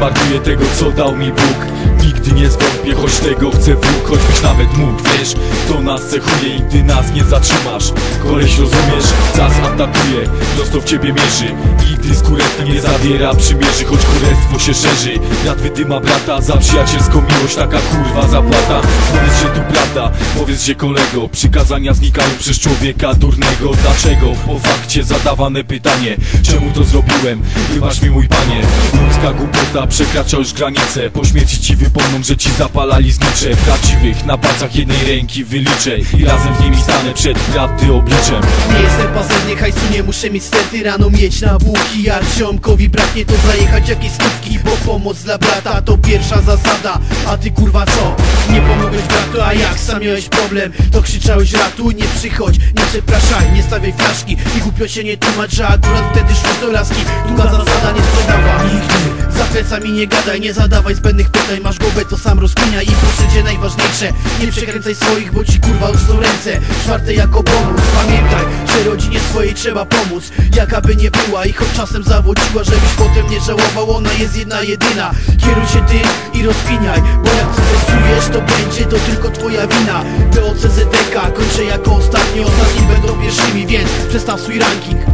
zmarnuję tego co dał mi Bóg. Nigdy nie zwątpię, choć tego chcę wróg Choćbyś nawet mógł, wiesz. To nas cechuje i ty nas nie zatrzymasz. Koleś rozumiesz, czas atakuje Prosto w ciebie mierzy. I gdy z kurewem nie zawiera przymierzy Choć kurestwo się szerzy. Brat wydyma brata Za przyjacielską miłość taka kurwa zapłata. Powiedz, że tu prawda Powiedz, że kolego. Przykazania znikają przez człowieka durnego. Dlaczego? Po fakcie zadawane pytanie. Czemu to zrobiłem? Wybacz mi mój panie. Ludzka głupota przekracza już granice Po śmierci ci wypomną, że ci zapalali znicze Prawdziwych na palcach jednej ręki wyliczę I razem z nimi stanę przed prawdy obliczem. Nie jestem pazerny, hajsu nie muszę mieć sterty Rano mieć na bułki, jak ziomkowi braknie to zajechać jakieś skutki Bo pomoc dla brata to pierwsza zasada. A ty kurwa co? Nie pomogłeś bratu, a jak sam miałeś problem? To krzyczałeś ratuj, nie przychodź, nie przepraszaj, nie stawiaj flaszki. I głupio się nie tłumacz, że akurat wtedy szłeś do laski. Druga zasada nie sprzedawa. Nigdy. Za nie gadaj, nie zadawaj zbędnych pytań. Masz głowę to sam rozkminia i proszę cię najważniejsze. Nie przekręcaj swoich, bo ci kurwa usną ręce. Czwarte jako bonus, pamiętaj, że rodzinie swojej trzeba pomóc. Jaka by nie była i choć czasem zawodziła Żebyś potem nie żałował, ona jest jedna jedyna. Kieruj się tym i rozkminiaj Bo jak stresujesz to będzie to tylko twoja wina. POCZDK kończę jako ostatni, ostatni będą pierwszymi Więc przestaw swój ranking